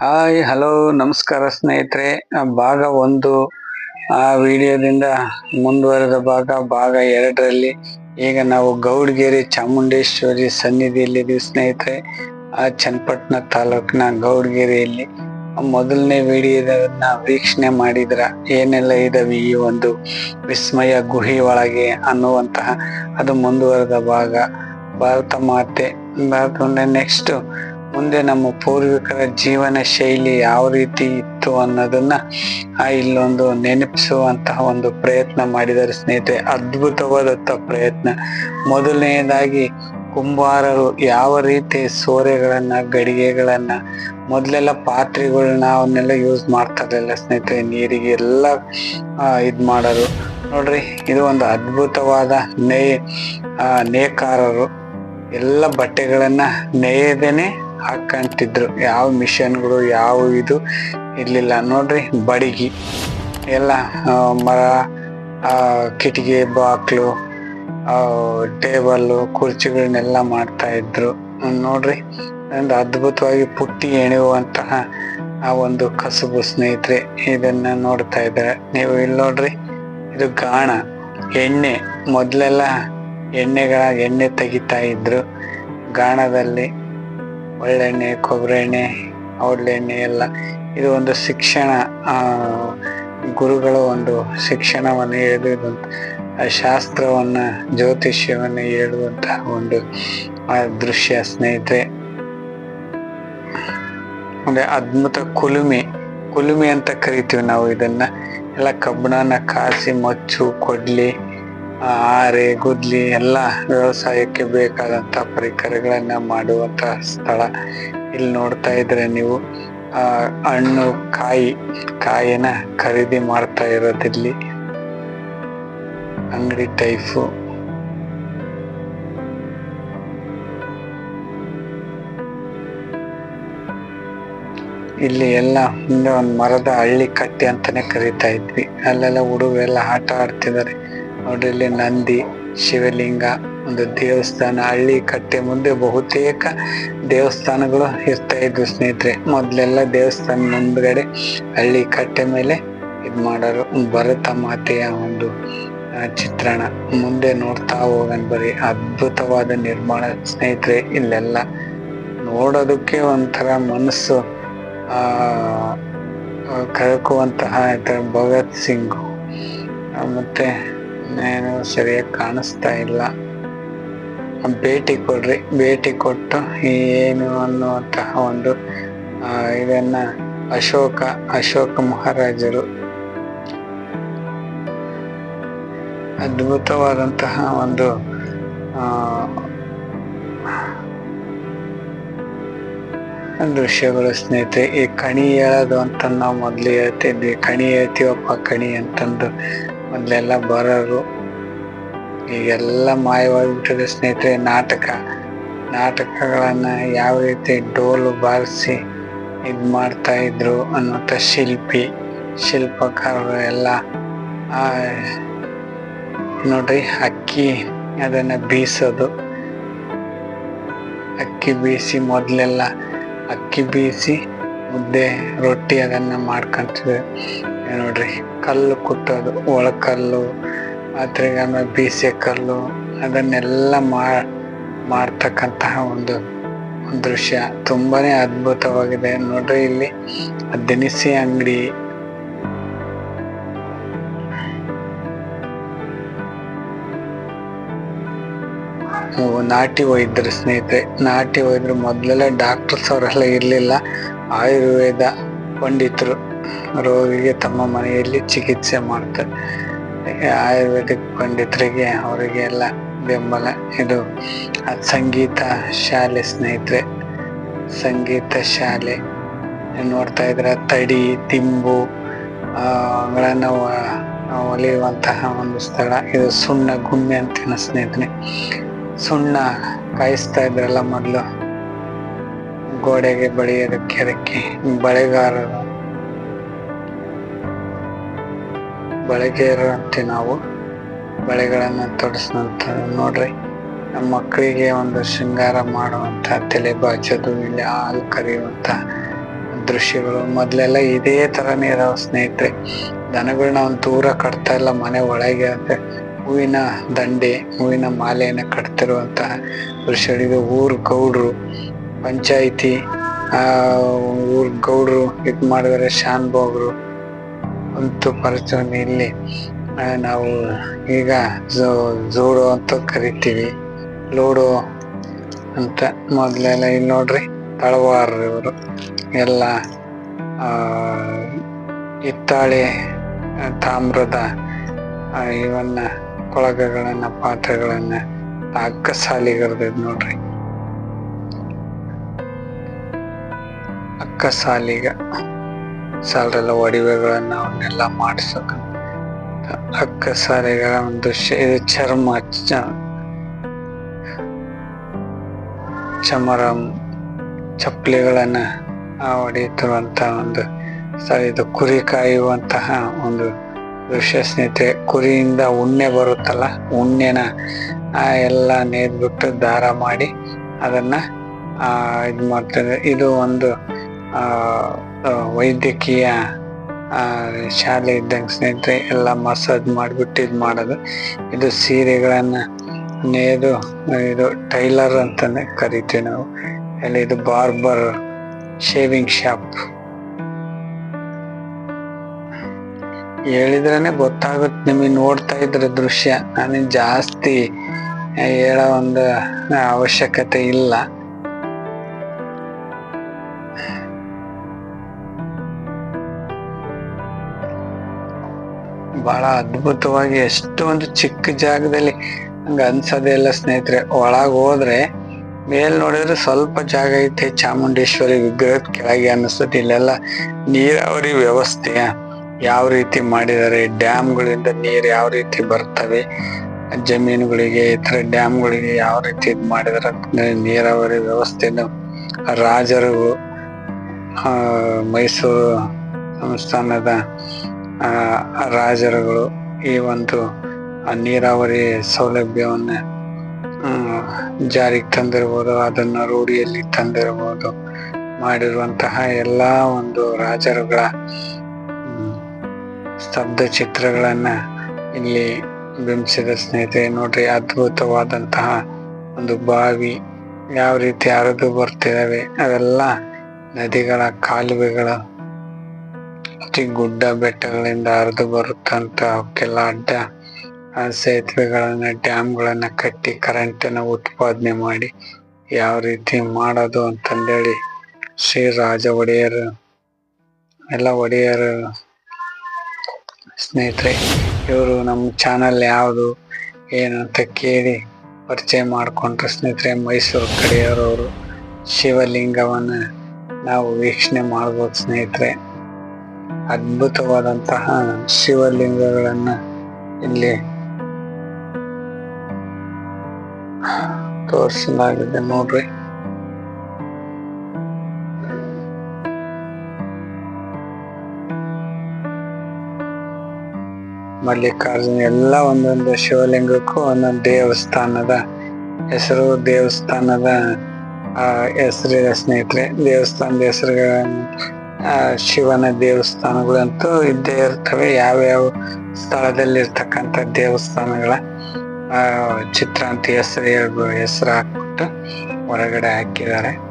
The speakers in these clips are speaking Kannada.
ಹಾಯ್ ಹಲೋ ನಮಸ್ಕಾರ ಸ್ನೇಹಿತರೆ. ಭಾಗ ಒಂದು. ಆ ವಿಡಿಯೋದಿಂದ ಮುಂದುವರೆದ ಭಾಗ ಭಾಗ ಎರಡರಲ್ಲಿ ಈಗ ನಾವು ಗೌಡ್ಗೆರೆ ಚಾಮುಂಡೇಶ್ವರಿ ಸನ್ನಿಧಿಯಲ್ಲಿದ್ದೀವಿ ಸ್ನೇಹಿತರೆ. ಆ ಚನ್ನಪಟ್ಟಣ ತಾಲೂಕಿನ ಗೌಡ್ಗೆರೆಯಲ್ಲಿ ಮೊದಲನೇ ವಿಡಿಯೋದನ್ನ ವೀಕ್ಷಣೆ ಮಾಡಿದ್ರ, ಏನೆಲ್ಲ ಇದಾವೆ ಈ ಒಂದು ವಿಸ್ಮಯ ಗುಹೆ ಒಳಗೆ ಅನ್ನುವಂತಹ ಅದು ಮುಂದುವರೆದ ಭಾಗ. ಭಾರತ ಮಾತೆ, ಭಾರತ ನೆಕ್ಸ್ಟ್ ಮುಂದೆ ನಮ್ಮ ಪೂರ್ವಿಕರ ಜೀವನ ಶೈಲಿ ಯಾವ ರೀತಿ ಇತ್ತು ಅನ್ನೋದನ್ನ ಇಲ್ಲೊಂದು ನೆನಪಿಸುವಂತಹ ಒಂದು ಪ್ರಯತ್ನ ಮಾಡಿದ್ದಾರೆ ಸ್ನೇಹಿತರೆ. ಅದ್ಭುತವಾದಂತ ಪ್ರಯತ್ನ. ಮೊದಲನೆಯದಾಗಿ ಕುಂಬಾರರು ಯಾವ ರೀತಿ ಸೋರೆಗಳನ್ನ, ಗಡಿಗೆಗಳನ್ನ, ಮೊದಲೆಲ್ಲ ಪಾತ್ರೆಗಳನ್ನ ಅವನ್ನೆಲ್ಲ ಯೂಸ್ ಮಾಡ್ತಾ ಇರಲಿಲ್ಲ ಸ್ನೇಹಿತರೆ, ನೀರಿಗೆ ಎಲ್ಲ ಇದ್ ಮಾಡೋರು. ನೋಡ್ರಿ, ಇದು ಒಂದು ಅದ್ಭುತವಾದ ನೇ ನೇಕಾರರು. ಎಲ್ಲ ಬಟ್ಟೆಗಳನ್ನ ನೇಯದೇನೆ ಹಾಕಂತಿದ್ರು. ಯಾವ ಮಿಷನ್ಗಳು, ಯಾವ ಇದು ಇರಲಿಲ್ಲ. ನೋಡ್ರಿ, ಬಡಿಗಿ. ಎಲ್ಲ ಮರ ಕಿಟಿಕಿ, ಬಾಕ್ಲು ಟೇಬಲ್ಲು, ಕುರ್ಚಿಗಳನ್ನೆಲ್ಲ ಮಾಡ್ತಾ ಇದ್ರು. ನೋಡ್ರಿ ಒಂದು ಅದ್ಭುತವಾಗಿ ಪುಟ್ಟಿ ಎಣೆಯುವಂತಹ ಆ ಒಂದು ಕಸುಬು ಸ್ನೇಹಿತರೆ, ಇದನ್ನ ನೋಡ್ತಾ ಇದ್ದಾರೆ. ನೀವು ಇಲ್ಲಿ ನೋಡ್ರಿ, ಇದು ಗಾಣ. ಎಣ್ಣೆ, ಮೊದಲೆಲ್ಲ ಎಣ್ಣೆಗಳ ಎಣ್ಣೆ ತೆಗಿತಾ ಇದ್ರು. ಗಾಣದಲ್ಲಿ ಒಳ್ಳೆಣ್ಣೆ ಕೊಬ್ಬರಿ ಎಣ್ಣೆ ಔಡ್ಲೆಣ್ಣೆ ಎಲ್ಲ. ಇದು ಒಂದು ಶಿಕ್ಷಣ ಗುರುಗಳ ಒಂದು ಶಿಕ್ಷಣವನ್ನು ಹೇಳಿದಂಥ ಶಾಸ್ತ್ರವನ್ನು ಜ್ಯೋತಿಷ್ಯವನ್ನು ಹೇಳುವಂತಹ ಒಂದು ಆ ದೃಶ್ಯ ಸ್ನೇಹಿತರೆ. ಅಂದರೆ ಅದ್ಭುತ ಕುಲುಮೆ ಕುಲುಮೆ ಅಂತ ಕರಿತೀವಿ ನಾವು ಇದನ್ನ. ಎಲ್ಲ ಕಬ್ಬಣನ ಕಾಸಿ ಮಚ್ಚು ಕೊಡ್ಲಿ ಆ, ಆರೆ ಗುದ್ಲಿ ಎಲ್ಲ ವ್ಯವಸಾಯಕ್ಕೆ ಬೇಕಾದಂತ ಪರಿಕರಗಳನ್ನ ಮಾಡುವಂತ ಸ್ಥಳ. ಇಲ್ಲಿ ನೋಡ್ತಾ ಇದ್ರೆ ನೀವು, ಆ, ಹಣ್ಣು, ಕಾಯಿ, ಕಾಯಿನ ಖರೀದಿ ಮಾಡ್ತಾ ಇರೋದಿಲ್ಲಿ ಅಂಗಡಿ ಟೈಫು ಇಲ್ಲಿ ಎಲ್ಲ ಮುಂದೆ ಒಂದು ಮರದ ಹಳ್ಳಿ ಕಟ್ಟಿ ಅಂತಾನೆ ಕರಿತಾ ಇದ್ವಿ. ಅಲ್ಲೆಲ್ಲ ಹುಡುಗರೆಲ್ಲ ಆಟ ಆಡ್ತಿದ್ದಾರೆ. ನೋಡ್ರಿ ಇಲ್ಲಿ ನಂದಿ, ಶಿವಲಿಂಗ, ಒಂದು ದೇವಸ್ಥಾನ, ಹಳ್ಳಿ ಕಟ್ಟೆ ಮುಂದೆ ಬಹುತೇಕ ದೇವಸ್ಥಾನಗಳು ಇರ್ತಾ ಇದ್ವು ಸ್ನೇಹಿತರೆ. ಮೊದಲೆಲ್ಲ ದೇವಸ್ಥಾನ ಮುಂದ್ಗಡೆ ಹಳ್ಳಿ ಕಟ್ಟೆ ಮೇಲೆ ಇದ್ ಮಾಡೋರು. ಭರತ ಮಾತೆಯ ಒಂದು ಚಿತ್ರಣ. ಮುಂದೆ ನೋಡ್ತಾ ಹೋಗನ್ ಬರೀ ಅದ್ಭುತವಾದ ನಿರ್ಮಾಣ ಸ್ನೇಹಿತರೆ ಇಲ್ಲೆಲ್ಲ. ನೋಡೋದಕ್ಕೆ ಒಂಥರ ಮನಸ್ಸು, ಆ ಕರಕುವಂತಹ ಭಗತ್ ಸಿಂಗ್. ಮತ್ತೆ ಏನು ಸರಿಯಾಗಿ ಕಾಣಿಸ್ತಾ ಇಲ್ಲ. ಭೇಟಿ ಕೊಡ್ರಿ, ಭೇಟಿ ಕೊಟ್ಟು ಏನು ಅನ್ನುವಂತಹ ಒಂದು ಇದನ್ನ ಅಶೋಕ ಅಶೋಕ ಮಹಾರಾಜರು ಅದ್ಭುತವಾದಂತಹ ಒಂದು ದೃಶ್ಯಗಳು ಸ್ನೇಹಿತರೆ, ಈ ಕಣಿ ಹೇಳೋದು ಅಂತ ನಾವು ಮೊದ್ಲು ಹೇಳ್ತಿದ್ವಿ. ಕಣಿ ಹೇಳ್ತೀವಪ್ಪ ಕಣಿ ಅಂತಂದು. ಮೊದ್ಲೆಲ್ಲ ಬರೋರು, ಈಗೆಲ್ಲ ಮಾಯವಾಗ್ಬಿಟ್ಟಿದೆ ಸ್ನೇಹಿತರೆ, ನಾಟಕ. ನಾಟಕಗಳನ್ನು ಯಾವ ರೀತಿ ಡೋಲು ಬಾರಿಸಿ ಇದು ಮಾಡ್ತಾ ಇದ್ರು ಅನ್ನುವಂಥ ಶಿಲ್ಪಿ, ಶಿಲ್ಪಕಾರರು ಎಲ್ಲ ನೋಡ್ರಿ ಅಕ್ಕಿ ಅದನ್ನ ಬೀಸೋದು. ಅಕ್ಕಿ ಬೀಸಿ ಮೊದಲೆಲ್ಲ, ಅಕ್ಕಿ ಬೀಸಿ ಮುದ್ದೆ, ರೊಟ್ಟಿ ಅದನ್ನು ಮಾಡ್ಕೊಂತಿದ್ವಿ. ನೋಡ್ರಿ, ಕಲ್ಲು ಕುಟ್ಟೋದು ಒಳಕಲ್ಲು ಅದ್ರಾಗ ಆಮೇಲೆ ಬೀಸೆ ಕಲ್ಲು, ಅದನ್ನೆಲ್ಲ ಮಾಡ್ತಕ್ಕಂತಹ ಒಂದು ದೃಶ್ಯ. ತುಂಬಾನೇ ಅದ್ಭುತವಾಗಿದೆ. ನೋಡ್ರಿ ಇಲ್ಲಿ ದಿನಸಿ ಅಂಗಡಿ. ನಾಟಿ ವೈದ್ಯರು ಸ್ನೇಹಿತರೆ, ನಾಟಿ ವೈದ್ಯರು ಮೊದಲೆಲ್ಲ ಡಾಕ್ಟರ್ಸ್ ಅವರೆಲ್ಲ ಇರಲಿಲ್ಲ. ಆಯುರ್ವೇದ ಪಂಡಿತರು. ರೋಗಿಗೆ ತಮ್ಮ ಮನೆಯಲ್ಲಿ ಚಿಕಿತ್ಸೆ ಮಾಡ್ತಾರೆ. ಆಯುರ್ವೇದಿಕ್ ಪಂಡಿತರಿಗೆ ಅವರಿಗೆ ಎಲ್ಲ ಬೆಂಬಲ. ಇದು ಸಂಗೀತ ಶಾಲೆ ಸ್ನೇಹಿತರೆ, ಸಂಗೀತ ಶಾಲೆ. ನೋಡ್ತಾ ಇದ್ರ ತಡಿ, ತಿಂಬು ಗಳನ್ನ ಹೊಲಿಯುವಂತಹ ಒಂದು ಸ್ಥಳ. ಇದು ಸುಣ್ಣ ಗುಮ್ಮೆ ಅಂತ ಸ್ನೇಹಿತರೆ. ಸುಣ್ಣ ಕಾಯಿಸ್ತಾ ಇದ್ರಲ್ಲ ಮೊದಲು. ಗೋಡೆಗೆ ಬಳಿಯೋದಕ್ಕೆ ಅದಕ್ಕೆ ಬಳೆಗಾರರು ಬಳೆಗಾರರು ಅಂತೀವಿ ನಾವು ಬಳೆಗಳನ್ನು ತೊಡಸ್ನಂತ ನೋಡ್ರಿ. ನಮ್ಮ ಮಕ್ಕಳಿಗೆ ಒಂದು ಶೃಂಗಾರ ಮಾಡುವಂತ ತಲೆ ಬಾಚೋದು ಇಲ್ಲಿ ಹಾಲು ಕರೆಯುವಂತ ದೃಶ್ಯಗಳು. ಮೊದಲೆಲ್ಲ ಇದೇ ತರನೇ ಇದಾವ ಸ್ನೇಹಿತರೆ. ದನಗಳನ್ನ ಒಂದು ದೂರ ಕಟ್ತಾ ಇಲ್ಲ, ಮನೆ ಒಳಗೆ ಅಂತ ಹೂವಿನ ದಂಡೆ, ಹೂವಿನ ಮಾಲೆಯನ್ನ ಕಟ್ತಿರುವಂತಹ ದೃಶ್ಯಗಳು ಇದು ಊರ್ ಗೌಡ್ರು, ಪಂಚಾಯಿತಿ, ಆ ಊರ್ ಗೌಡ್ರು ಇದ್ ಮಾಡಿದರೆ ಶಾನ್ ಭೋಗ್ರು ಆ, ನಾವು ಈಗ ಜೋಡೋ ಅಂತ ಕರಿತೀವಿ. ಲೂಡೋ ಅಂತ ಮೊದಲೆಲ್ಲ ಇಲ್ಲಿ ನೋಡ್ರಿ ತಳವಾರ ಇವರು ಎಲ್ಲ ಹಿತ್ತಾಳೆ ತಾಮ್ರದ ಇವನ್ನ ಕೊಳಗಗಳನ್ನ ಪಾತ್ರೆಗಳನ್ನ ಅಕ್ಕ ಸಾಲಿಗರ್ದಿದ್ ನೋಡ್ರಿ. ಅಕ್ಕ ಸಾಲಿಗ ಸಾಲರೆಲ್ಲ ಒಡವೆಗಳನ್ನ ಅವನ್ನೆಲ್ಲ ಮಾಡಿಸಕ. ಅಕ್ಕ ಸಾರಿಗಳ ಒಂದು ಇದು ಚರ್ಮ ಚಮರ ಚಪ್ಪಲಿಗಳನ್ನ ಹೊಡೆಯುತ್ತಿರುವಂತ ಒಂದು ಇದು ಕುರಿ ಕಾಯುವಂತಹ ಒಂದು ದೃಶ್ಯ ಸ್ನೇಹಿತರೆ ಕುರಿಯಿಂದ ಉಣ್ಣೆ ಬರುತ್ತಲ್ಲ ಉಣ್ಣೆನ ಆ ಎಲ್ಲ ನೇದ್ಬಿಟ್ಟು ದಾರ ಮಾಡಿ ಅದನ್ನ ಆ ಇದು ಮಾಡ್ತಾರೆ ಇದು ಒಂದು ಆ, ವೈದ್ಯಕೀಯ ಶಾಲೆ ಇದ್ದಂಗೆ ಸ್ನೇಹಿತರೆ, ಎಲ್ಲ ಮಸಾಜ್ ಮಾಡಿಬಿಟ್ಟು ಇದು ಮಾಡೋದು. ಇದು ಸೀರೆಗಳನ್ನು ನೇದು, ಇದು ಟೈಲರ್ ಅಂತಾನೆ ಕರಿತೀವಿ ನಾವು. ಎಲ್ಲ ಇದು ಬಾರ್ಬರ್ ಶೇವಿಂಗ್ ಶಾಪ್. ಹೇಳಿದ್ರೇ ಗೊತ್ತಾಗುತ್ತೆ, ನಿಮಗೆ ನೋಡ್ತಾ ಇದ್ರೆ ದೃಶ್ಯ. ನಾನು ಜಾಸ್ತಿ ಹೇಳೋ ಒಂದು ಅವಶ್ಯಕತೆ ಇಲ್ಲ. ಬಹಳ ಅದ್ಭುತವಾಗಿ ಎಷ್ಟೊಂದು ಚಿಕ್ಕ ಜಾಗದಲ್ಲಿ ಹಂಗ ಅನ್ಸೋದೇ ಇಲ್ಲ ಸ್ನೇಹಿತರೆ. ಒಳಗ್ ಹೋದ್ರೆ ಮೇಲ್ ನೋಡಿದ್ರೆ ಸ್ವಲ್ಪ ಜಾಗ ಐತೆ ಚಾಮುಂಡೇಶ್ವರಿ ವಿಗ್ರಹದ ಕೆಳಗೆ ಅನ್ನಿಸ್ತದೆ ಇಲ್ಲೆಲ್ಲ ನೀರಾವರಿ ವ್ಯವಸ್ಥೆ ಯಾವ ರೀತಿ ಮಾಡಿದ್ದಾರೆ, ಡ್ಯಾಮ್ಗಳಿಂದ ನೀರು ಯಾವ ರೀತಿ ಬರ್ತವೆ, ಜಮೀನುಗಳಿಗೆ ಇತರ ಡ್ಯಾಮ್ಗಳಿಗೆ ಯಾವ ರೀತಿ ಇದು ಮಾಡಿದಾರೆ ನೀರಾವರಿ ವ್ಯವಸ್ಥೆನ ರಾಜರು ಮೈಸೂರು ಸಂಸ್ಥಾನದ ರಾಜರುಗಳು ಈ ಒಂದು ನೀರಾವರಿ ಸೌಲಭ್ಯವನ್ನ ಜಾರಿಗೆ ತಂದಿರ್ಬೋದು, ಅದನ್ನ ರೂಢಿಯಲ್ಲಿ ತಂದಿರ್ಬೋದು, ಮಾಡಿರುವಂತಹ ಎಲ್ಲಾ ಒಂದು ರಾಜರುಗಳ ಸ್ತಬ್ಧ ಚಿತ್ರಗಳನ್ನ ಇಲ್ಲಿ ಬಿಂಬಿಸಿದ ಸ್ನೇಹಿತರೆ, ನೋಡ್ರಿ ಅದ್ಭುತವಾದಂತಹ ಒಂದು ಬಾವಿ, ಯಾವ ರೀತಿ ಹರಿದು ಬರ್ತಿದ್ದಾವೆ, ಅವೆಲ್ಲ ನದಿಗಳ ಕಾಲುವೆಗಳ ಅತಿ ಗುಡ್ಡ ಬೆಟ್ಟಗಳಿಂದ ಹರಿದು ಬರುತ್ತಂತ ಅವಕ್ಕೆಲ್ಲ ಅಡ್ಡ, ಆ ಸೇತುವೆಗಳನ್ನ, ಡ್ಯಾಮ್ಗಳನ್ನ ಕಟ್ಟಿ ಕರೆಂಟನ್ನ ಉತ್ಪಾದನೆ ಮಾಡಿ ಯಾವ ರೀತಿ ಮಾಡೋದು ಅಂತಂದೇಳಿ ಶ್ರೀ ರಾಜ ಒಡೆಯರ್, ಎಲ್ಲ ಒಡೆಯರ್ ಸ್ನೇಹಿತರೆ, ಇವರು ನಮ್ಮ ಚಾನಲ್ ಯಾವುದು, ಏನು ಅಂತ ಕೇಳಿ ಪರಿಚಯ ಮಾಡಿಕೊಂಡ್ರೆ ಸ್ನೇಹಿತರೆ ಮೈಸೂರು ಕಡೆಯವರವರು. ಶಿವಲಿಂಗವನ್ನು ನಾವು ವೀಕ್ಷಣೆ ಮಾಡ್ಬೋದು ಸ್ನೇಹಿತರೆ. ಅದ್ಭುತವಾದಂತಹ ಶಿವಲಿಂಗಗಳನ್ನ ಇಲ್ಲಿ ತೋರಿಸಲಾಗಿದೆ ನೋಡ್ರಿ. ಮಲ್ಲಿಕಾರ್ಜುನ ಎಲ್ಲ ಒಂದೊಂದು ಶಿವಲಿಂಗಕ್ಕೂ ಒಂದೊಂದು ದೇವಸ್ಥಾನದ ಹೆಸರು, ದೇವಸ್ಥಾನದ, ಆ, ಹೆಸರಿದೆ ಸ್ನೇಹಿತರೆ. ದೇವಸ್ಥಾನದ ಹೆಸರುಗಳನ್ನು ಶಿವನ ದೇವಸ್ಥಾನಗಳಂತೂ ಇದ್ದೇ ಇರ್ತವೆ. ಯಾವ್ಯಾವ ಸ್ಥಳದಲ್ಲಿ ಇರ್ತಕ್ಕಂಥ ದೇವಸ್ಥಾನಗಳ ಚಿತ್ರ ಅಂತ ಹೆಸರು ಹೆಸರು ಹಾಕ್ಬಿಟ್ಟು ಹೊರಗಡೆ ಹಾಕಿದ್ದಾರೆ.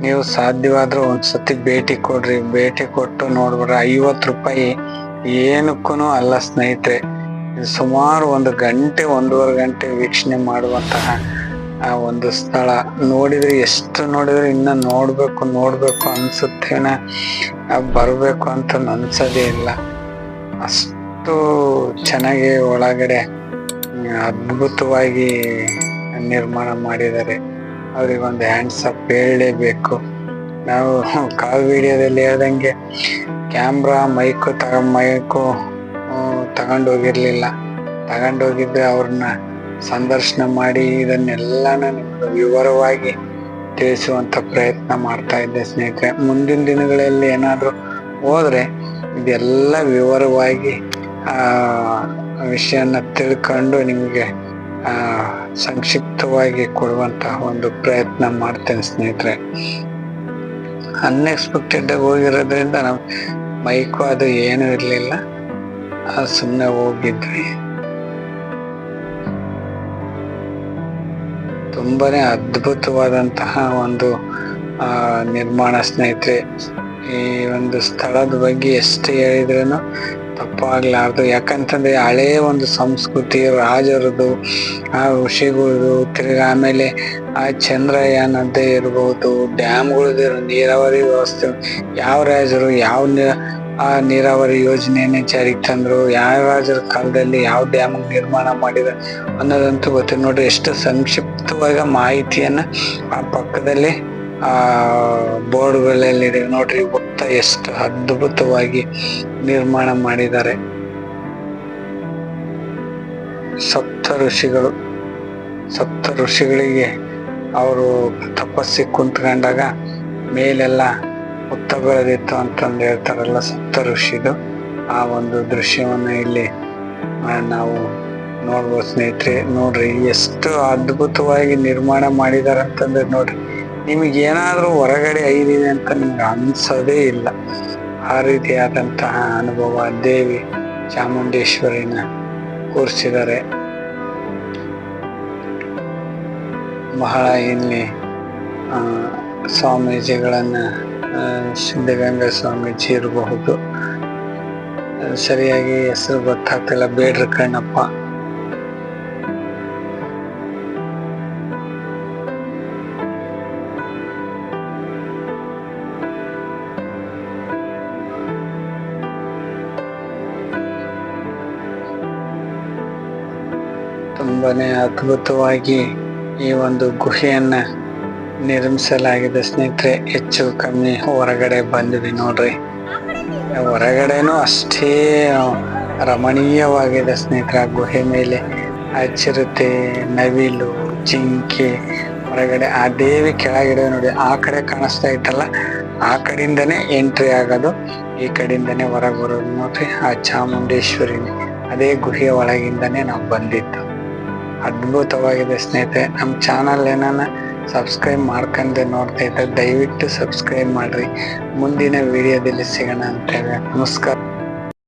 ನೀವು ಸಾಧ್ಯವಾದ್ರೂ ಒಂದ್ಸತಿ ಭೇಟಿ ಕೊಡ್ರಿ. ಭೇಟಿ ಕೊಟ್ಟು ನೋಡ್ಬಿಡ್ರಿ. ಐವತ್ತು ರೂಪಾಯಿ ಏನಕ್ಕೂ ಅಲ್ಲ ಸ್ನೇಹಿತರೆ. ಸುಮಾರು ಒಂದು ಗಂಟೆ, ಒಂದೂವರೆ ಗಂಟೆ ವೀಕ್ಷಣೆ ಮಾಡುವಂತಹ ಆ ಒಂದು ಸ್ಥಳ ನೋಡಿದ್ರೆ ಎಷ್ಟು ನೋಡಿದ್ರೆ ಇನ್ನ ನೋಡ್ಬೇಕು ನೋಡ್ಬೇಕು ಅನ್ಸುತ್ತೇನ ಬರ್ಬೇಕು ಅಂತ ಅನ್ಸೋದೇ ಇಲ್ಲ. ಅಷ್ಟು ಚೆನ್ನಾಗಿ ಒಳಗಡೆ ಅದ್ಭುತವಾಗಿ ನಿರ್ಮಾಣ ಮಾಡಿದ್ದಾರೆ. ಅವ್ರಿಗೊಂದು ಹ್ಯಾಂಡ್ಸ್ ಅಪ್ ಹೇಳಲೇಬೇಕು. ನಾವು ಕಾಲ್ ವಿಡಿಯೋದಲ್ಲಿ ಹೇಳ್ದಂಗೆ ಕ್ಯಾಮ್ರಾ ಮೈಕು ತಗ ಮೈಕು ತಗೊಂಡೋಗಿರ್ಲಿಲ್ಲ ತಗೊಂಡೋಗಿದ್ರೆ ಅವ್ರನ್ನ ಸಂದರ್ಶನ ಮಾಡಿ ಇದನ್ನೆಲ್ಲ ನಿಮ್ಗೆ ವಿವರವಾಗಿ ತಿಳಿಸುವಂತ ಪ್ರಯತ್ನ ಮಾಡ್ತಾ ಇದ್ದೆ ಸ್ನೇಹಿತರೆ. ಮುಂದಿನ ದಿನಗಳಲ್ಲಿ ಏನಾದರೂ ಹೋದರೆ ಇದೆಲ್ಲ ವಿವರವಾಗಿ ವಿಷಯನ ತಿಳ್ಕೊಂಡು ನಿಮಗೆ ಸಂಕ್ಷಿಪ್ತವಾಗಿ ಕೊಡುವಂತಹ ಒಂದು ಪ್ರಯತ್ನ ಮಾಡ್ತೇನೆ ಸ್ನೇಹಿತರೆ. ಅನ್ಎಕ್ಸ್ಪೆಕ್ಟೆಡ್ ಹೋಗಿರೋದ್ರಿಂದ ನಾವು ಮೈಕು ಅದು ಏನೂ ಇರಲಿಲ್ಲ. ಸುಮ್ಮನೆ ಹೋಗಿದ್ವಿ. ತುಂಬಾನೇ ಅದ್ಭುತವಾದಂತಹ ಒಂದು, ಆ, ನಿರ್ಮಾಣ ಸ್ನೇಹಿತರೆ. ಈ ಒಂದು ಸ್ಥಳದ ಬಗ್ಗೆ ಎಷ್ಟು ಹೇಳಿದ್ರೂ ತಪ್ಪಾಗ್ಲಾರ್ದು. ಯಾಕಂತಂದ್ರೆ ಹಳೇ ಒಂದು ಸಂಸ್ಕೃತಿ, ರಾಜರದು, ಆ, ಋಷಿಗಳದು, ತಿರ್ಗಿ ಆಮೇಲೆ ಆ ಚಂದ್ರಯಾನದ್ದೇ ಇರ್ಬೋದು ಡ್ಯಾಮ್ಗಳದ್ದು ನೀರಾವರಿ ವ್ಯವಸ್ಥೆ, ಯಾವ ರಾಜರು, ಯಾವ ಆ ನೀರಾವರಿ ಯೋಜನೆಯನ್ನೇ ಜಾರಿಗೆ ತಂದ್ರು? ಯಾವ ರಾಜರ ಕಾಲದಲ್ಲಿ ಯಾವ ಡ್ಯಾಮ್ ನಿರ್ಮಾಣ ಮಾಡಿದ ಅನ್ನೋದಂತೂ ಗೊತ್ತಿಲ್ಲ. ನೋಡ್ರಿ, ಎಷ್ಟು ಸಂಕ್ಷಿಪ್ತವಾದ ಮಾಹಿತಿಯನ್ನ ಆ ಪಕ್ಕದಲ್ಲಿ ಆ ಬೋರ್ಡ್ಗಳಲ್ಲಿ ನೋಡ್ರಿ ಭಕ್ತ ಎಷ್ಟು ಅದ್ಭುತವಾಗಿ ನಿರ್ಮಾಣ ಮಾಡಿದ್ದಾರೆ. ಸಪ್ತ ಋಷಿಗಳು, ಸಪ್ತ ಋಷಿಗಳಿಗೆ ಅವರು ತಪಸ್ಸಿಗೆ ಕುಂತ್ಕೊಂಡಾಗ ಮೇಲೆಲ್ಲ ಹುತ್ತ ಬೆಳೆದಿತ್ತು ಅಂತಂದು ಹೇಳ್ತಾರಲ್ಲ ಸಪ್ತ ಋಷಿದು. ಆ ಒಂದು ದೃಶ್ಯವನ್ನು ಇಲ್ಲಿ ನಾವು ನೋಡ್ಬೋದು ಸ್ನೇಹಿತರೆ. ನೋಡ್ರಿ, ಎಷ್ಟು ಅದ್ಭುತವಾಗಿ ನಿರ್ಮಾಣ ಮಾಡಿದಾರೆ ಅಂತಂದ್ರೆ ನೋಡ್ರಿ, ನಿಮಗೆ ಏನಾದ್ರೂ ಹೊರಗಡೆ ಐದಿದೆ ಅಂತ ನಿಮ್ಗೆ ಅನ್ಸೋದೇ ಇಲ್ಲ. ಆ ರೀತಿಯಾದಂತಹ ಅನುಭವ ದೇವಿ ಚಾಮುಂಡೇಶ್ವರಿನ ಕೂರಿಸಿದ್ದಾರೆ. ಬಹಳ ಇಲ್ಲಿ ಸ್ವಾಮೀಜಿಗಳನ್ನು ಸಿದ್ಧಗಂಗಾ ಸ್ವಾಮೀಜಿ ಇರಬಹುದು ಸರಿಯಾಗಿ ಹೆಸರು ಗೊತ್ತಾಗ್ತಿಲ್ಲ ಬೇಡ್ರಿ ಕಣ್ಣಪ್ಪ. ತುಂಬಾನೇ ಅದ್ಭುತವಾಗಿ ಈ ಒಂದು ಗುಹೆಯನ್ನ ನಿರ್ಮಿಸಲಾಗಿದೆ ಸ್ನೇಹಿತರೆ. ಹೆಚ್ಚು ಕಮ್ಮಿ ಹೊರಗಡೆ ಬಂದ್ವಿ ನೋಡ್ರಿ. ಹೊರಗಡೆನೂ ಅಷ್ಟೇ ರಮಣೀಯವಾಗಿದೆ ಸ್ನೇಹಿತರೆ. ಆ ಗುಹೆ ಮೇಲೆ ಆ ಚಿರತೆ ನವಿಲು, ಜಿಂಕೆ, ಹೊರಗಡೆ ಆ ದೇವಿ ಕೆಳಗಡೆ ನೋಡಿ, ಆ ಕಡೆ ಕಾಣಿಸ್ತಾ ಇತ್ತಲ್ಲ, ಆ ಕಡೆಯಿಂದನೇ ಎಂಟ್ರಿ ಆಗೋದು, ಈ ಕಡೆಯಿಂದನೇ ಹೊರಗೆ ಬರೋದು ನೋಡ್ರಿ ಆ ಚಾಮುಂಡೇಶ್ವರಿನೇ ಅದೇ ಗುಹೆಯ ಒಳಗಿಂದನೇ ನಾವು ಬಂದಿದ್ದು. ಅದ್ಭುತವಾಗಿದೆ ಸ್ನೇಹಿತರೆ. ನಮ್ಮ ಚಾನಲ್ ಏನಾನ ಸಬ್ಸ್ಕ್ರೈಬ್ ಮಾಡ್ಕೊಂಡೆ ನೋಡ್ತಾ ಇದ್ದ ದಯವಿಟ್ಟು ಸಬ್ಸ್ಕ್ರೈಬ್ ಮಾಡ್ರಿ. ಮುಂದಿನ ವಿಡಿಯೋದಲ್ಲಿ ಸಿಗೋಣ ಅಂತ ಹೇಳಿ. ನಮಸ್ಕಾರ.